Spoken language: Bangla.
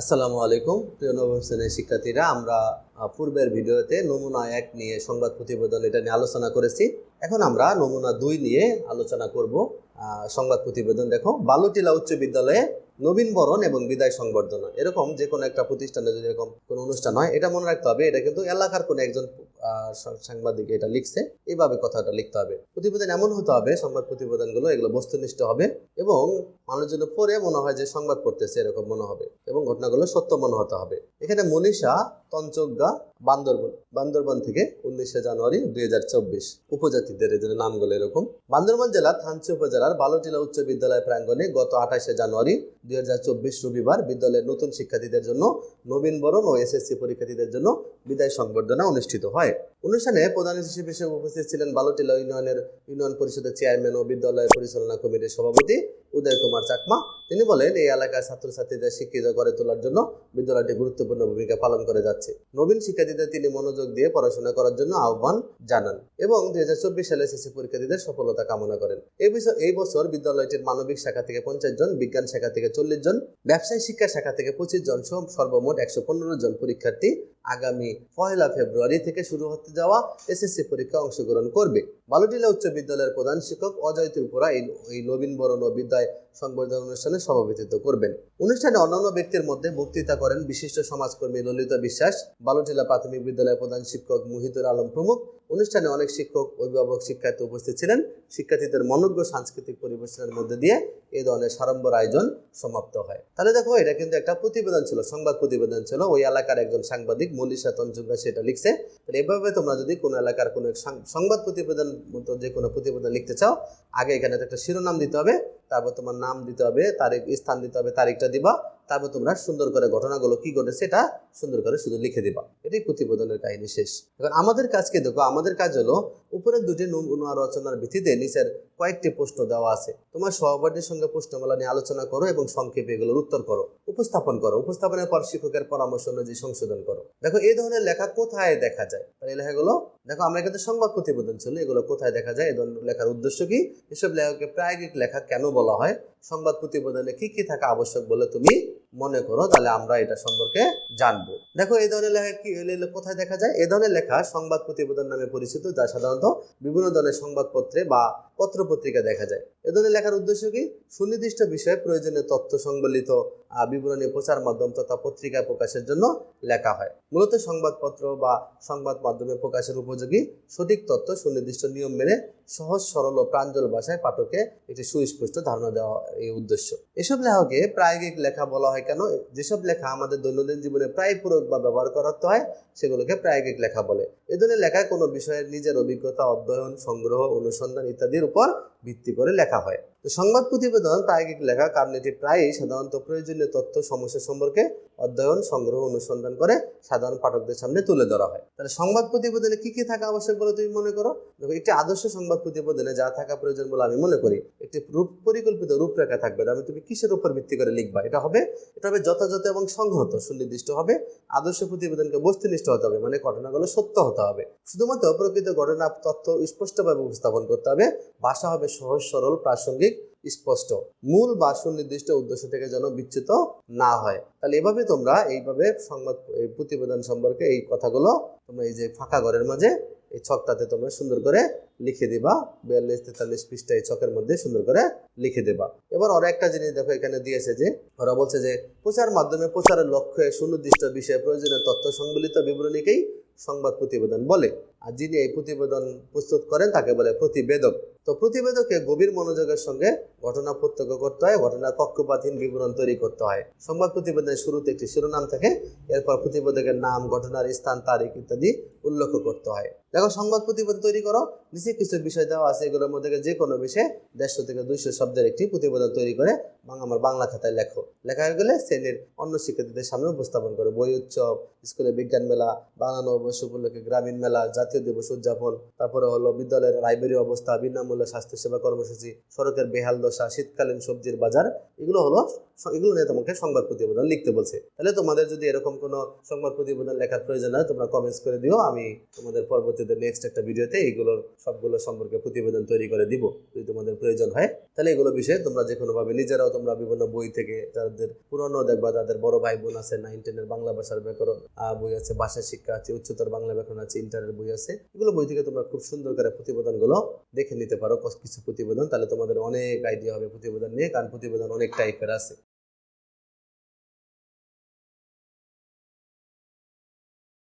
আসসালামু আলাইকুম, প্রিয় নবম শ্রেণির শিক্ষার্থীরা। আমরা পূর্বের ভিডিওতে নমুনা এক নিয়ে সংবাদ প্রতিবেদন এটা নিয়ে আলোচনা করেছি। এখন আমরা নমুনা দুই নিয়ে আলোচনা করব। সংবাদ প্রতিবেদন দেখো। বালুটিলা উচ্চ বিদ্যালয়ে নবীন বরণ এবং বিদায় সংবর্ধনা। এরকম যে কোনো একটা প্রতিষ্ঠানে যদি এরকম কোনো অনুষ্ঠান হয়, এটা মনে রাখতে হবে, এটা কিন্তু এলাকার কোনো একজন সাংবাদিক এটা লিখছে। এইভাবে কথাটা লিখতে হবে। প্রতিবেদন এমন হতে হবে, সংবাদ প্রতিবেদনগুলো, এগুলো বস্তুনিষ্ঠ হবে এবং মানুষজন পরে মনে হয় যে সংবাদ পড়তেছে, এরকম মনে হবে এবং ঘটনাগুলো সত্য মনে হতে হবে। এখানে মনীষা তঞ্চজ্ঞা বান্দরবন। বান্দরবন থেকে উনিশে জানুয়ারি দুই হাজার চব্বিশ। উপজাতিদের এদের নামগুলো এরকম। বান্দরবন জেলার থানচি উপজেলার বালুটিলা উচ্চ বিদ্যালয় প্রাঙ্গণে গত আঠাশে জানুয়ারি দুই হাজার চব্বিশ রবিবার বিদ্যালয়ের নতুন শিক্ষার্থীদের জন্য নবীনবরণ ও এসএসসি পরীক্ষার্থীদের জন্য বিদায় সংবর্ধনা অনুষ্ঠিত হয়। অনুষ্ঠানে প্রধান হিসেবে উপস্থিত ছিলেন বালুটিলা ইউনিয়নের ইউনিয়ন পরিষদের চেয়ারম্যান ও বিদ্যালয় পরিচালনা কমিটির সভাপতি উদয় কুমার চাকমা। তিনি বলেন, এই এলাকার ছাত্রছাত্রীদের শিক্ষিত করে তোলার জন্য বিদ্যালয়টি গুরুত্বপূর্ণ ভূমিকা পালন করে যাচ্ছে। নবীন শিক্ষার্থীদের তিনি মনোযোগ দিয়ে পড়াশোনা করার জন্য আহ্বান জানান এবং দুই হাজার চব্বিশ সালে এসএসসি পরীক্ষার্থীদের সফলতা কামনা করেন। এই বিষয় এই বছর বিদ্যালয়টির মানবিক শাখা থেকে পঞ্চাশ জন, বিজ্ঞান শাখা থেকে চল্লিশ জন, ব্যবসায় শিক্ষা শাখা থেকে পঁচিশ জন সর্বমোট একশো পনেরো জন পরীক্ষার্থী আগামী পয়লা ফেব্রুয়ারি থেকে শুরু হতে যাওয়া এসএসসি পরীক্ষা অংশগ্রহণ করবে। বালুটিলা উচ্চ বিদ্যালয়ের প্রধান শিক্ষক অজয় ত্রিপুরা এই নবীন বরণ বিদ্যায় সংবর্ধনা অনুষ্ঠানে সভাপতিত্ব করবেন। অনুষ্ঠানে অন্যান্য ব্যক্তির মধ্যে বক্তৃতা করেন বিশিষ্ট সমাজকর্মী ললিতা বিশ্বাস বালুটিলা প্রাথমিক বিদ্যালয়ের প্রধান শিক্ষক মুহিতুর আলম প্রমুখ। অনুষ্ঠানে অনেক শিক্ষক, অভিভাবক, শিক্ষার্থী উপস্থিত ছিলেন। শিক্ষার্থীদের মনজ্ঞ সাংস্কৃতিক পরিবেশনের মধ্যে দিয়ে এই ধরনের সাড়ম্বর আয়োজন সমাপ্ত হয়। তাহলে দেখো, এটা কিন্তু একটা প্রতিবেদন ছিল, সংবাদ প্রতিবেদন ছিল। ওই এলাকার একজন সাংবাদিক মনীষা তঞ্চুঙ্গা সেটা লিখছে। তাহলে এভাবে তোমরা যদি কোনো এলাকার কোনো সংবাদ প্রতিবেদন মতো যে কোনো প্রতিবেদন লিখতে চাও, আগে এখানে একটা শিরোনাম দিতে হবে। তারপর তোমার নাম দিতে হবে তারিখ স্থান দিতে হবে তারিখটা দিবা। তারপর তোমরা সুন্দর করে ঘটনাগুলো কি ঘটেছে এটা সুন্দর করে শুধু লিখে দিবা। এটাই প্রতিবেদনের কাহিনী শেষ। এখন আমাদের কাজকে দেখো, আমাদের কাজ হলো উপরের দুটি নমুনা রচনার ভিত্তিতে নিচের কয়েকটি প্রশ্ন দেওয়া আছে। তোমার সহপাঠীর সঙ্গে প্রশ্নমালা নিয়ে আলোচনা করো এবং সংক্ষেপে এগুলোর উত্তর করো, উপস্থাপন করো। উপস্থাপনের পর শিক্ষকের পরামর্শ অনুযায়ী সংশোধন করো। দেখো, এই ধরনের লেখা কোথায় দেখা যায়? তাহলে এই লেখাগুলো, দেখো, আমরা কিন্তু সংবাদ প্রতিবেদন ছিল, এগুলো কোথায় দেখা যায়? এই ধরনের লেখার উদ্দেশ্য কি? এসব লেখাকে প্রায়োগিক লেখা কেন বলা হয়? সংবাদ প্রতিবেদনে কি কি থাকা আবশ্যক বলে তুমি মনে করো তাহলে আমরা এটা সম্পর্কে জানব। দেখো, এই ধরনের লেখা কি কোথায় দেখা যায়? এ ধরনের লেখা সংবাদ প্রতিবেদন নামে পরিচিত, যা সাধারণত বিভিন্ন ধরনের সংবাদপত্রে বা পত্রপত্রিকা দেখা যায়। এ ধরনের লেখার উদ্দেশ্য কি? সুনির্দিষ্ট বিষয়ে প্রয়োজনীয় তথ্য সংবলিত বিবরণী প্রচার মাধ্যম তথা পত্রিকায় প্রকাশের জন্য লেখা হয়। মূলত সংবাদপত্র বা সংবাদ মাধ্যমে প্রকাশের উপযোগী সঠিক তথ্য সুনির্দিষ্ট নিয়ম মেনে সহজ, সরল ও প্রাঞ্জল ভাষায় পাঠকে একটি সুস্পষ্ট ধারণা দেওয়া এই উদ্দেশ্য। এসব লেখাকে প্রায়োগিক লেখা বলা হয় কেন? যেসব লেখা আমাদের দৈনন্দিন জীবনে প্রায় প্রয়োগ বা ব্যবহার করাতে হয়, সেগুলোকে প্রায়োগিক লেখা বলে। এ ধরনের লেখায় কোনো বিষয়ের নিজের অভিজ্ঞতা, অধ্যয়ন, সংগ্রহ, অনুসন্ধান ইত্যাদির উপর ভিত্তি করে লেখা হয়। তো সংবাদ প্রতিবেদন প্রায়োগিক লেখা, কারণ এটি প্রায়ই সাধারণত প্রয়োজনীয় তথ্য সমস্যা সম্পর্কে অধ্যয়ন, সংগ্রহ, অনুসন্ধান করে সাধারণ পাঠকদের সামনে তুলে ধরা হয়। তাহলে সংবাদ প্রতিবেদনে কি কি থাকা আবশ্যক বলে তুমি মনে করো? দেখো, একটি আদর্শ সংবাদ প্রতিবেদনে যা থাকা প্রয়োজন বলে আমি মনে করি, একটি রূপ, পরিকল্পিত রূপরেখা থাকবে। তবে তুমি কিসের উপর ভিত্তি করে লিখবা? এটা হবে এটা হবে যথাযথ এবং সংহত, সুনির্দিষ্ট হবে, আদর্শ প্রতিবেদনকে বস্তুনিষ্ঠ হতে হবে মানে ঘটনাগুলো সত্য হতে হবে। শুধুমাত্র প্রকৃত ঘটনা, তথ্য স্পষ্টভাবে উপস্থাপন করতে হবে, ভাষা হবে সহজ, সরল, প্রাসঙ্গিক, স্পষ্ট। মূল বা সুনির্দিষ্ট উদ্দেশ্য থেকে যেন বিচ্যুত না হয়। তাহলে এভাবে তোমরা এইভাবে সংবাদ প্রতিবেদন সম্পর্কে এই কথাগুলো তোমরা এই যে ফাঁকা ঘরের মাঝে, এই ছকটাতে তোমরা সুন্দর করে লিখে দিবা। বিয়াল্লিশ, তেতাল্লিশ পৃষ্ঠা এই ছকের মধ্যে সুন্দর করে লিখে দেবা। এবার ওরা একটা জিনিস দেখো, এখানে দিয়েছে যে, ওরা বলছে যে, প্রচার মাধ্যমে প্রচারের লক্ষ্যে সুনির্দিষ্ট বিষয়ে প্রয়োজনীয় তথ্য সংবলিত বিবরণীকেই সংবাদ প্রতিবেদন বলে। আর যিনি এই প্রতিবেদন প্রস্তুত করেন, তাকে বলে প্রতিবেদক। তো প্রতিবেদকে গভীর মনোযোগের সঙ্গে ঘটনা প্রত্যক্ষ করতে হয়, ঘটনার পক্ষপাতহীন বিবরণ তৈরি করতে হয়। সংবাদ প্রতিবেদনের শুরুতে একটি শিরোনাম থাকে, এরপর প্রতিবেদকের নাম, ঘটনার স্থান, তারিখ ইত্যাদি উল্লেখ করতে হয়। দেখো, সংবাদ প্রতিবেদন তৈরি করো। নিচে কিছু বিষয় দেওয়া আছে, এগুলোর মধ্যে যে কোনো বিষয়ে দেড়শো থেকে দুইশো শব্দের একটি প্রতিবেদন তৈরি করে আমার বাংলা খাতায় লেখো। লেখা হয়ে গেলে শ্রেণির অন্য শিক্ষার্থীদের সামনে উপস্থাপন করো। বই উৎসব স্কুলে বিজ্ঞান মেলা, বাংলা নববর্ষ উপলক্ষে গ্রামীণ মেলা, জাতীয় দিবস উদযাপন, তারপরে হলো বিদ্যালয়ের লাইব্রেরি অবস্থা, বিনামূল্যে স্বাস্থ্যসেবা কর্মসূচি, সড়কের বেহাল দশা, শীতকালীন সবজির বাজার, এগুলো হলো এগুলো নিয়ে তোমাকে সংবাদ প্রতিবেদন লিখতে বলছে। তাহলে তোমাদের যদি এরকম কোনো সংবাদ প্রতিবেদন লেখার প্রয়োজন হয়, তোমরা কমেন্টস করে দিও, আমি তোমাদের পরবর্তী পরবর্তীতে নেক্সট একটা ভিডিওতে এইগুলোর সবগুলো সম্পর্কে প্রতিবেদন তৈরি করে দিব, যদি তোমাদের প্রয়োজন হয়। তাহলে এগুলো বিষয়ে তোমরা যে কোনোভাবে নিজেরাও তোমরা বিভিন্ন বই থেকে যাদের পুরনো দেখবা যাদের বড় ভাই বোন আছে নাইন টেনের বাংলা ভাষার ব্যাকরণ বই আছে, ভাষা শিক্ষা আছে, উচ্চতর বাংলা ব্যাকরণ আছে ইন্টারের বই আছে, এগুলো বই থেকে তোমরা খুব সুন্দর করে প্রতিবেদনগুলো দেখে নিতে পারো কিছু প্রতিবেদন। তাহলে তোমাদের অনেক আইডিয়া হবে প্রতিবেদন নিয়ে, কারণ প্রতিবেদন অনেক টাইপের আছে।